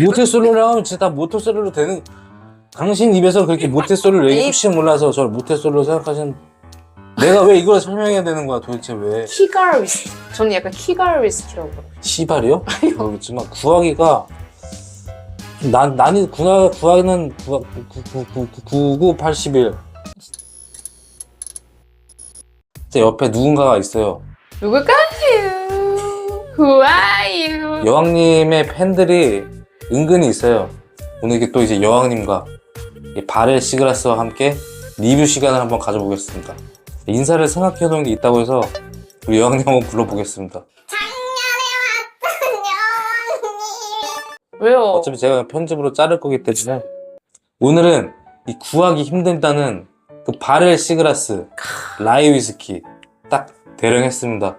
모태솔로라고 하면 진짜 다 모태솔로로 되는 당신 입에서 그렇게 모태솔로를 왜 혹시 몰라서 저를 모태솔로 생각하시는 내가 왜 이걸 설명해야 되는 거야 도대체 왜 키갈 위스키. 저는 약간 키갈 위스키라고. 시발이요? 모르겠지만 구하기가 좀 난, 난이 구하, 구하기는 구하, 9981 옆에 누군가가 있어요 누굴까요? Who are you? 여왕님의 팬들이 은근히 있어요. 오늘 이게 또 이제 여왕님과 이 바렐 시그라스와 함께 리뷰 시간을 한번 가져보겠습니다. 인사를 생각해 놓은 게 있다고 해서 우리 여왕님 한번 불러보겠습니다. 왜요? 어차피 제가 편집으로 자를 거기 때문에 오늘은 이 구하기 힘들다는 그 바렐 시그라스 라이 위스키 딱 대령했습니다.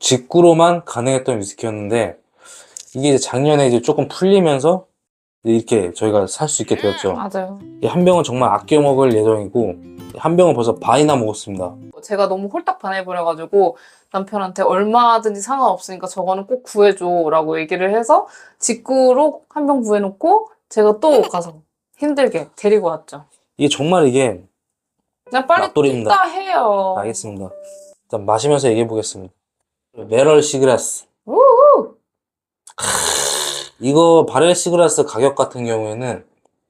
직구로만 가능했던 위스키였는데 이게 이제 작년에 이제 조금 풀리면서 이렇게 저희가 살 수 있게 되었죠. 맞아요. 이한 병은 정말 아껴 먹을 예정이고 한 병은 벌써 반이나 먹었습니다. 제가 너무 홀딱 반해버려가지고 남편한테 얼마든지 상관없으니까 저거는 꼭 구해줘라고 얘기를 해서 직구로 한 병 구해놓고 제가 또 가서 힘들게 데리고 왔죠. 이게 정말 이게 그냥 빨리 납돌입니다. 뜯다 해요. 알겠습니다. 일단 마시면서 얘기해 보겠습니다. 메럴 시그라스. 우우! 이거 바렐 시그라스 가격 같은 경우에는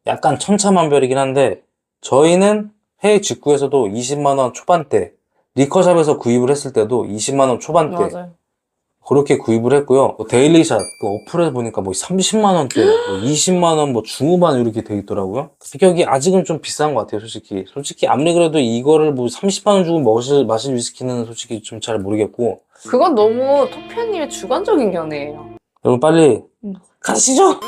약간 천차만별이긴 한데 저희는 해외 직구에서도 20만 원 초반대 리커샵에서 구입을 했을 때도 20만 원 초반대 맞아요. 그렇게 구입을 했고요. 뭐 데일리샷 그 어플에 보니까 뭐 30만 원대, 뭐 20만 원, 뭐 중후반 이렇게 돼 있더라고요. 가격이 아직은 좀 비싼 것 같아요, 솔직히. 솔직히 아무리 그래도 이거를 뭐 30만 원 주고 마실, 마실 위스키는 솔직히 좀 잘 모르겠고 그건 너무 토피아님의 주관적인 견해예요. 여러분 빨리 음. 가시죠.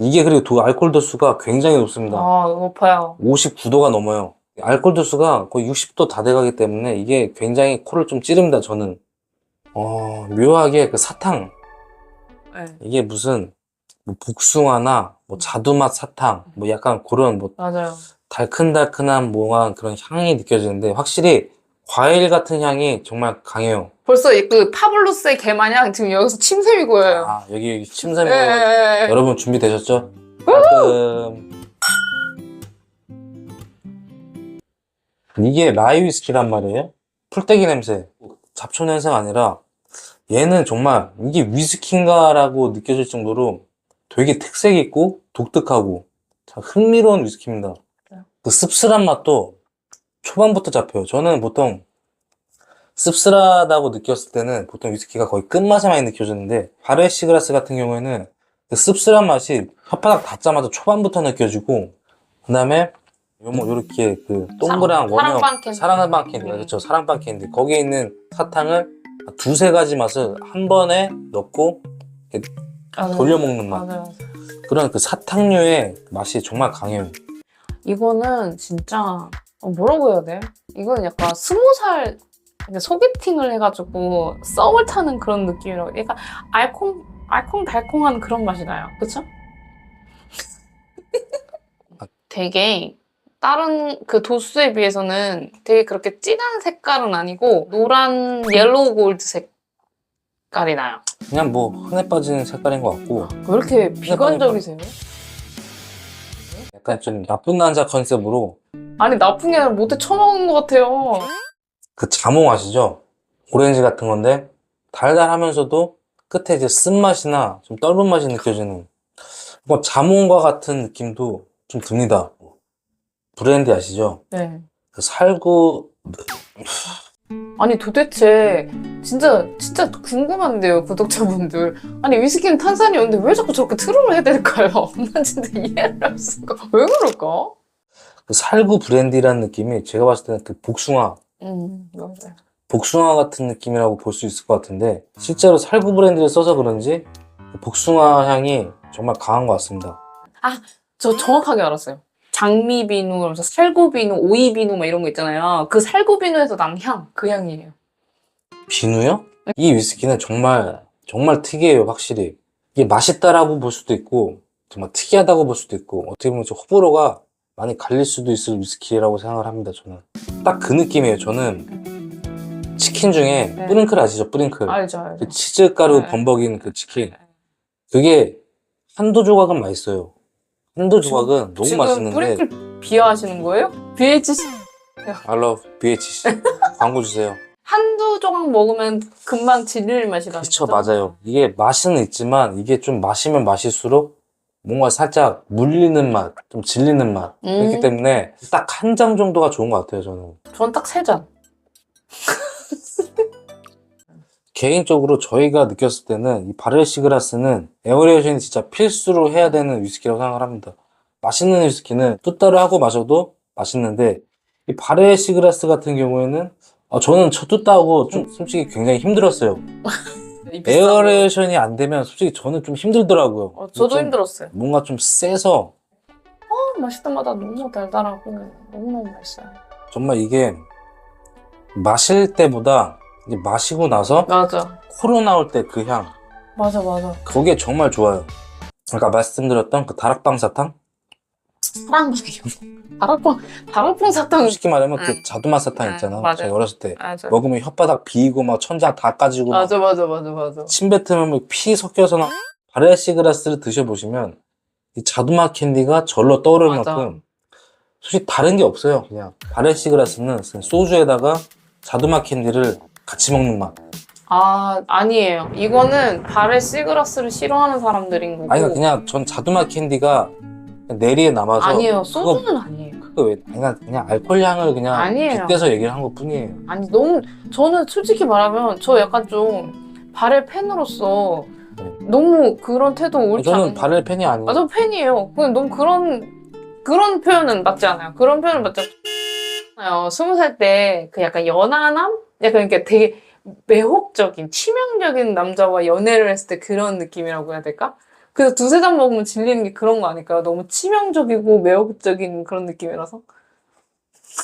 이게 그리고 도, 알코올 도수가 굉장히 높습니다. 아, 높아요. 59도가 넘어요. 알코올 도수가 거의 60도 다 돼가기 때문에 이게 굉장히 코를 좀 찌릅니다, 저는. 어, 묘하게 그 사탕, 네. 이게 무슨 뭐 복숭아나 뭐 자두맛 사탕, 뭐 약간 그런 뭐 맞아요. 달큰달큰한 뭐한 그런 향이 느껴지는데 확실히 과일 같은 향이 정말 강해요. 벌써 이 그 파블로스의 개 마냥 지금 여기서 침샘이 고여요. 아, 여기, 여기 침샘이 예, 예, 예. 여러분 준비되셨죠? 깔끔. 이게 라이 위스키란 말이에요. 풀떼기 냄새, 잡초 냄새가 아니라 얘는 정말 이게 위스키인가라고 느껴질 정도로 되게 특색 있고 독특하고 참 흥미로운 위스키입니다. 그 씁쓸한 맛도 초반부터 잡혀요. 저는 보통 씁쓸하다고 느꼈을 때는 보통 위스키가 거의 끝맛에 많이 느껴지는데 바레 시그라스 같은 경우에는 그 씁쓸한 맛이 혓바닥 닿자마자 초반부터 느껴지고 그 다음에 요뭐 요렇게 그 동그란 사랑- 원형 사랑방 캔디. 사랑방 캔디 음. 그렇죠 사랑방 캔디 거기에 있는 사탕을 두세 가지 맛을 한 번에 넣고 맞아요. 돌려 먹는 맛 맞아요. 그런 그 사탕류의 맛이 정말 강해요 이거는 진짜 어, 뭐라고 해야 돼? 이거는 약간 스무 살 그러니까 소개팅을 해가지고 썸을 타는 그런 느낌이라고. 약간 알콩 알콩달콩한 그런 맛이 나요. 그쵸? 되게 다른 그 도수에 비해서는 되게 그렇게 진한 색깔은 아니고 노란 옐로우 골드 색깔이 나요. 그냥 뭐 흔해 빠지는 색깔인 것 같고 왜 이렇게 비관적이세요? 약간 좀 나쁜 남자 컨셉으로 아니 나쁜 게 아니라 못해 처먹은 것 같아요. 그 자몽 아시죠? 오렌지 같은 건데 달달하면서도 끝에 이제 쓴맛이나 좀 떫은 맛이 느껴지는 뭐 자몽과 같은 느낌도 좀 듭니다. 브랜디 아시죠? 네. 그 살구 아니 도대체 진짜 진짜 궁금한데요 구독자분들 아니 위스키는 탄산이 없는데 왜 자꾸 저렇게 트롤을 해야 될까요? 난 진짜 이해를 할 수가 왜 그럴까? 그 살구 브랜디라는 느낌이 제가 봤을 때는 그 복숭아 음 맞아요. 복숭아 같은 느낌이라고 볼 수 있을 것 같은데 실제로 살구 브랜디를 써서 그런지 그 복숭아 향이 정말 강한 것 같습니다. 저 정확하게 알았어요. 장미비누 그러면서 살구비누 오이비누 막 이런 거 있잖아요. 그 살구비누에서 난 향 그 향이에요. 비누요? 이 위스키는 정말 정말 특이해요 확실히. 이게 맛있다라고 볼 수도 있고 정말 특이하다고 볼 수도 있고 어떻게 보면 좀 호불호가 많이 갈릴 수도 있을 위스키라고 생각을 합니다 저는 딱 그 느낌이에요 저는 치킨 중에 네. 뿌링클 아시죠 뿌링클 알죠 알죠 그 치즈 가루 네. 범벅인 그 치킨 그게 한도 조각은 맛있어요. 한도 조각은 너무 지금 맛있는데 프링클 비하하시는 거예요? BHC 알러 BHC 광고 주세요. 한두 조각 먹으면 금방 질릴 맛이다. 그쵸 맞아요. 이게 맛은 있지만 이게 좀 마시면 마실수록 뭔가 살짝 물리는 맛, 좀 질리는 맛 음. 그렇기 때문에 딱 한 장 정도가 좋은 것 같아요 저는. 전딱세 잔. 개인적으로 저희가 느꼈을 때는 이 바렐 시그라스는 에어레이션이 진짜 필수로 해야 되는 위스키라고 생각을 합니다. 맛있는 위스키는 뚜따를 하고 마셔도 맛있는데 이 바렐 시그라스 같은 경우에는 아, 저는 첫 뚜따하고 좀 솔직히 굉장히 힘들었어요. 이 비싼 거. 에어레이션이 안 되면 솔직히 저는 좀 힘들더라고요. 어, 저도 좀 힘들었어요. 뭔가 좀 세서 어, 맛있을 때마다 너무 달달하고 너무너무 맛있어요. 정말 이게 마실 때보다 이제 마시고 나서 맞아. 코로 나올 때 그 향, 맞아, 맞아. 그게 정말 좋아요. 아까 말씀드렸던 그 다락방 사탕? 사랑방이요. 다락방, 다락방 사탕. 솔직히 말하면 그 응. 자두맛 사탕 응, 있잖아. 맞아요. 제가 어렸을 때 맞아. 먹으면 혓바닥 비이고 막 천장 다 까지고 막 맞아, 맞아, 맞아, 맞아. 침 뱉으면 막피 섞여서 나 바레 시그라스를 드셔보시면 이 자두맛 캔디가 절로 떠오를 맞아. 만큼 솔직히 다른 게 없어요. 그냥 바레 시그라스는 그냥 소주에다가 자두맛 캔디를 같이 먹는 맛. 아, 아니에요. 이거는 발에 시그라스를 싫어하는 사람들인 거고. 아니 그냥 전 자두맛 캔디가 내리에 남아서 아니에요. 그거 소주는 아니에요. 그거 왜 그냥 그냥 알코올 향을 그냥 아니에요. 빗대서 얘기를 한 것 뿐이에요. 아니, 너무, 저는 솔직히 말하면 저 약간 좀 발의 팬으로서 네. 너무 그런 태도 옳지 저는 않은 바렐 팬이 아니에요. 아, 저 팬이에요. 그냥 너무 그런, 그런 표현은 맞지 않아요. 그런 표현은 맞지 않아요. 스무 살 때 그 약간 연하남? 약간 이렇게 되게 매혹적인, 치명적인 남자와 연애를 했을 때 그런 느낌이라고 해야 될까? 그래서 두세 잔 먹으면 질리는 게 그런 거 아닐까요? 너무 치명적이고 매혹적인 그런 느낌이라서.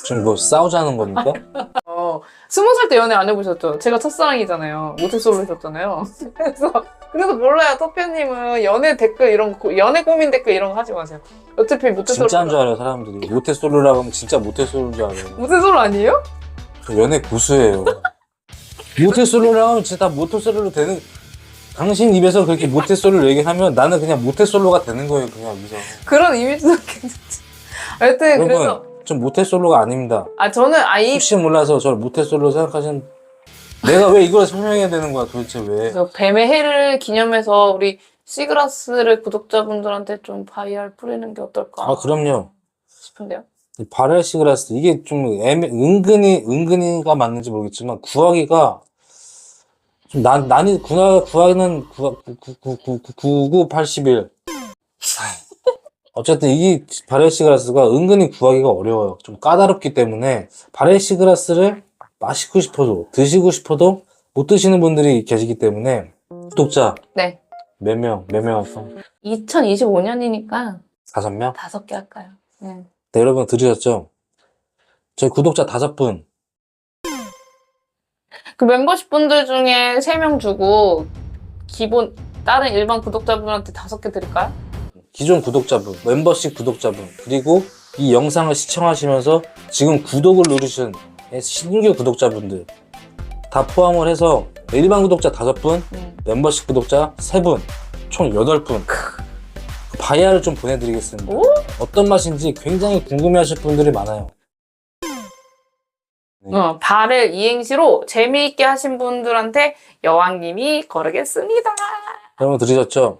지금 뭐 싸우자는 겁니까? 어, 스무 살 때 연애 안 해보셨죠? 제가 첫사랑이잖아요. 모태솔로 했었잖아요. 그래서, 그래서 몰라요. 토피아님은 연애 댓글 이런 거, 연애 고민 댓글 이런 거 하지 마세요. 어차피 모태솔로. 진짜인 줄 알아요 사람들이. 모태솔로라고 하면 진짜 모태솔로인 줄 알아요. 모태솔로 아니에요? 저 연애 고수예요. 모태솔로라고 하면 진짜 다 모태솔로 되는. 당신 입에서 그렇게 모태솔로 얘기하면 나는 그냥 모태솔로가 되는 거예요 그냥 여기서. 그런 이미지도 괜찮지. 하여튼, 그래서, 여러분 전 모태솔로가 아닙니다. 아, 저는, 아, 이, 혹시 몰라서 저를 모태솔로 생각하시는 내가 왜 이걸 설명해야 되는 거야 도대체 왜? 그 뱀의 해를 기념해서 우리 시그라스를 구독자분들한테 좀 바이알 뿌리는 게 어떨까 아 그럼요. 싶은데요. 이 바렐 시그라스 이게 좀 애매, 은근히 은근히가 맞는지 모르겠지만 구하기가 좀 난, 난이 구하, 구하기는 구하, 9981 어쨌든 이 바렐 시그라스가 은근히 구하기가 어려워요 좀 까다롭기 때문에 바렐 시그라스를 마시고 싶어도 드시고 싶어도 못 드시는 분들이 계시기 때문에 구독자 네. 몇 명, 몇 명 왔어? 2025년이니까 다섯 명? 다섯 개 할까요? 네. 네, 여러분 들으셨죠? 저희 구독자 다섯 분 그 멤버십 분들 중에 세명 주고, 기본, 다른 일반 구독자분한테 다섯 개 드릴까요? 기존 구독자분, 멤버십 구독자분, 그리고 이 영상을 시청하시면서 지금 구독을 누르신 신규 구독자분들 다 포함을 해서 일반 구독자 다섯 분, 음. 멤버십 구독자 세 분, 총 여덟 분. 바이아를 좀 보내드리겠습니다. 오? 어떤 맛인지 굉장히 궁금해하실 분들이 많아요. 네. 어, 발을 이행시로 재미있게 하신 분들한테 여왕님이 거르겠습니다. 여러분 들으셨죠?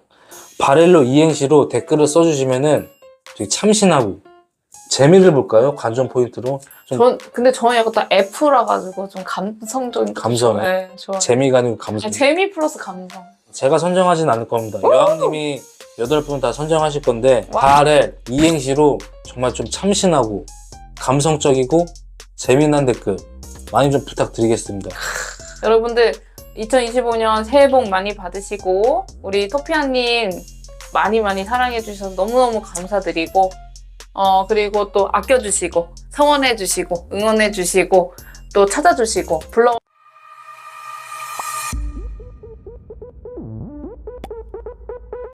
바렐로 이행시로 댓글을 써주시면은 되게 참신하고 재미를 볼까요? 관전 포인트로 좀 전, 근데 저는 약간 다 F라 가지고 좀 감성적인. 거 감성에? 네, 좋아요. 재미가 아니고 감성. 아, 재미 플러스 감성. 제가 선정하진 않을 겁니다. 여왕님이 여덟 분 다 선정하실 건데 와. 바렐 이행시로 정말 좀 참신하고 감성적이고 재미난 댓글 많이 좀 부탁드리겠습니다. 여러분들 2025년 새해 복 많이 받으시고 우리 토피아님 많이 많이 사랑해 주셔서 너무너무 감사드리고 어 그리고 또 아껴주시고 성원해 주시고 응원해 주시고 또 찾아주시고 불러